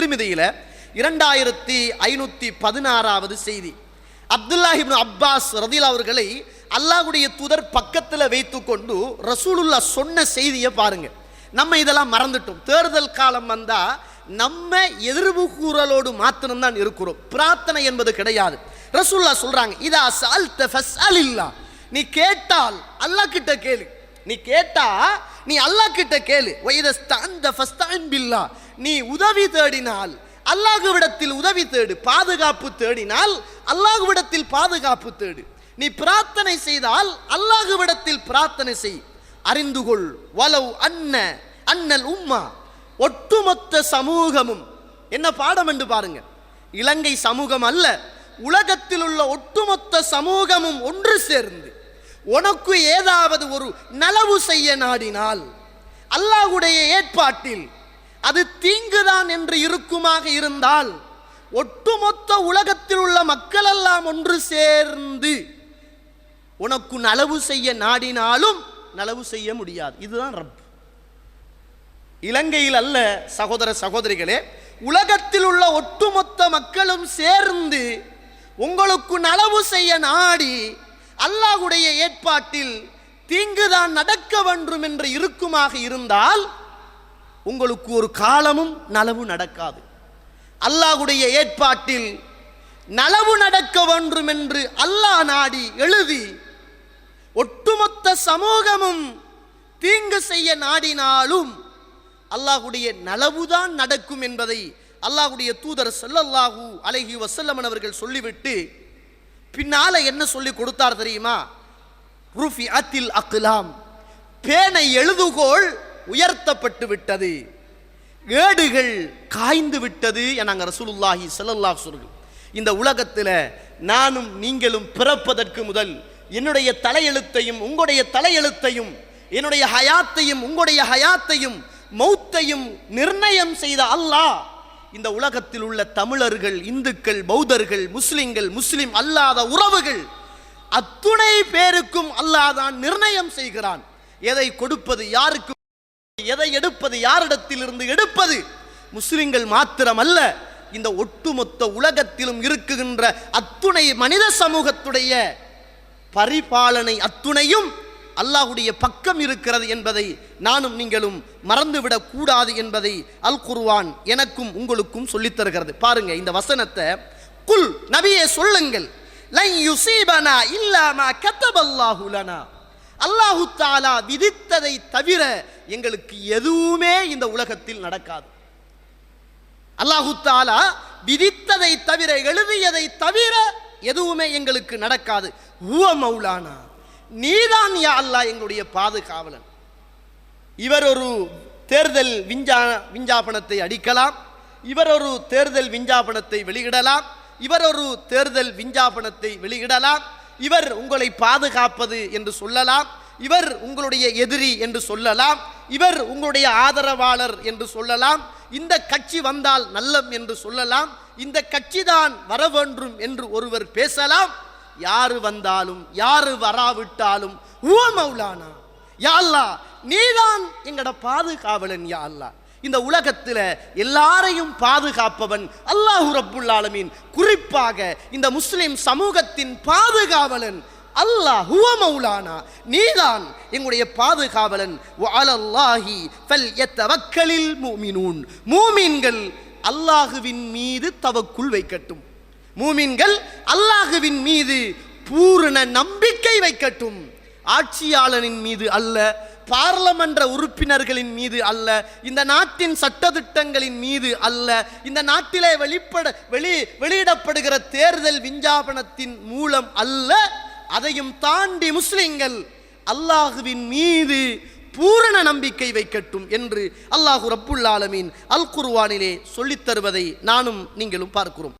திருமிதியில் இரண்டாயிரத்தி ஐநூத்தி பதினாறாவது செய்தி. அப்துல்லாஹிப் அப்பாஸ் ரதில் அவர்களை அல்லாஹ்வுடைய தூதர் பக்கத்தில் வைத்துக்கொண்டு ரசூலுல்லா சொன்ன செய்தியை பாருங்க. நம்ம இதெல்லாம் மறந்துட்டோம். தேர்தல் காலம் வந்தா நம்ம எதிர்வு கூறலோடு மாத்திரம்தான் இருக்கிறோம். பிரார்த்தனை என்பது கிடையாது. ரசூல்லா சொல்றாங்க இதா சால்த இல்லா நீ கேட்டால் அல்லாஹ் கிட்ட கேளு. நீ கேட்டா நீ அல்லாஹ் கிட்ட கேளு. வைதஸ்தாந்த ஃபஸ்தான் பில்லா நீ உதவி தேடினால் அல்லாஹுவிடத்தில் உதவி தேடு பாதுகாப்பு தேடினால் அல்லாஹுவிடத்தில் பாதுகாப்பு தேடு. நீ பிரார்த்தனை செய்தால் அல்லாஹுவிடத்தில் பிரார்த்தனை செய். அறிந்து கொள் வலவ் அன்ன அன்னல் உம்மா. ஒட்டுமொத்த சமூகமும் என்ன பாடம் என்று பாருங்க. இலங்கை சமூகம் அல்ல உலகத்தில் உள்ள ஒட்டுமொத்த சமூகமும் ஒன்று சேர்ந்து உனக்கு ஏதாவது ஒரு நலவு செய்ய நாடினால் அல்லாஹுடைய ஏற்பாட்டில் அது தீங்குதான் என்று இருக்குமாக இருந்தால் ஒட்டுமொத்த உலகத்தில் உள்ள மக்கள் எல்லாம் ஒன்று சேர்ந்து உனக்கு நலவு செய்ய நாடினாலும் நலவு செய்ய முடியாது. இதுதான் ரப். இலங்கையில் அல்ல சகோதர சகோதரிகளே உலகத்தில் உள்ள ஒட்டுமொத்த மக்களும் சேர்ந்து உங்களுக்கு நலவு செய்ய நாடி அல்லாஹுடைய ஏற்பாட்டில் தீங்குதான் நடக்க வேண்டும் என்று இருக்குமாக இருந்தால் உங்களுக்கு ஒரு காலமும் நலவு நடக்காது. அல்லாஹுடைய ஏற்பாட்டில் நலவு நடக்க வேண்டும் என்று அல்லாஹ் நாடி எழுதி ஒட்டுமொத்த சமூகமும் தீங்கு செய்ய நாடினாலும் அல்லாஹுடைய நலவுதான் நடக்கும் என்பதை அல்லாஹுடைய தூதர் செல்லல்லாஹு அலைஹி வசல்லமன் அவர்கள் சொல்லிவிட்டு பின்னால என்ன சொல்லி கொடுத்தார் தெரியுமா? ருஃபி அத்தில் அக்லாம். பேனை எழுதுகோள் உயர்த்தப்பட்டு விட்டது. ஏடுகள் காய்ந்து விட்டது என ரசூலுல்லாஹி செல்லல்லா சொல்கிறோம் இந்த உலகத்தில் நானும் நீங்களும் பிறப்பதற்கு முதல் என்னுடைய தலையெழுத்தையும் உங்களுடைய தலையெழுத்தையும் என்னுடைய ஹயாத்தையும் உங்களுடைய ஹயாத்தையும் மௌத்தையும் நிர்ணயம் செய்த அல்லாஹ். இந்த உலகத்தில் உள்ள தமிழர்கள் இந்துக்கள் பௌத்தர்கள் முஸ்லிம்கள் முஸ்லிம் அல்லாத உறவுகள் அத்துணை பேருக்கும் அல்லாஹ் தான் நிர்ணயம் செய்கிறான். எதை கொடுப்பது யாருக்கு எதை எடுப்பது யாரிடத்தில் இருந்து எடுப்பது? முஸ்லிம்கள் மாத்திரம் அல்ல இந்த ஒட்டுமொத்த உலகத்திலும் இருக்குகின்ற அத்துணை மனித சமூகத்துடைய பரிபாலனை அத்துணையும் அல்லாஹுடைய பக்கம் இருக்கிறது என்பதை நானும் நீங்களும் மறந்துவிடக் கூடாது என்பதை அல் குர்வான் எனக்கும் உங்களுக்கும் சொல்லித் தருகிறது. பாருங்க இந்த வசனத்தை குல் நபியே சொல்லுங்கள் லை யுசீபனா இல்லாமா கத்தபல்லாஹுலனா அல்லாஹு தாலா விதித்ததை தவிர எங்களுக்கு எதுவுமே இந்த உலகத்தில் நடக்காது. அல்லாஹு தாலா விதித்ததை தவிர எழுதியதை தவிர எதுவுமே எங்களுக்கு நடக்காது. ஹுவ மௌலானா நீதான் யா அல்லாஹ் எங்களுடைய பாதுகாவலன். இவர் ஒரு தேர்தல் விஞ்சா விஞ்ஞாபனத்தை அடிக்கலாம். இவர் ஒரு தேர்தல் விஞ்ஞாபனத்தை வெளியிடலாம். இவர் ஒரு தேர்தல் விஞ்ஞாபனத்தை வெளியிடலாம். இவர் உங்களை பாதுகாப்பது என்று சொல்லலாம். இவர் உங்களுடைய எதிரி என்று சொல்லலாம். இவர் உங்களுடைய ஆதரவாளர் என்று சொல்லலாம். இந்த கட்சி வந்தால் நல்லம் என்று சொல்லலாம். இந்த கட்சி தான் வர வேண்டும் என்று ஒருவர் பேசலாம். யாரு வந்தாலும் யாரு வராவிட்டாலும் உவ மௌலானா யா நீதான் எங்கட பாதுகாவலன் யா இந்த உலகத்தில் எல்லாரையும் பாதுகாப்பவன் அல்லாஹு ரப்புல்லாலமீன் குறிப்பாக இந்த முஸ்லிம் சமூகத்தின் பாதுகாவலன் அல்லாஹ் ஹுவ மௌலானா. நீதான் எங்களுடைய பாதுகாவலன். வஅலல்லாஹி ஃபல்யத்தவக்கலில் மூமினூன். மூமின்கள் அல்லாஹுவின் மீது தவக்குள் வைக்கட்டும். மூமின்கள் அல்லாஹுவின் மீது பூரண நம்பிக்கை வைக்கட்டும். ஆட்சியாளனின் மீது அல்ல பார்லமன்ற உறுப்பினர்களின் மீது அல்ல இந்த நாட்டின் சட்டத்திட்டங்களின் மீது அல்ல இந்த நாட்டிலே வெளிப்பட வெளி வெளியிடப்படுகிற தேர்தல் விஞ்ஞாபனத்தின் மூலம் அல்ல அதையும் தாண்டி முஸ்லிம்கள் அல்லாஹுவின் மீது பூரண நம்பிக்கை வைக்கட்டும் என்று அல்லாஹு ரப்புல்லாலமின் அல் குர்வானிலே சொல்லித் தருவதை நானும் நீங்களும் பார்க்கிறோம்.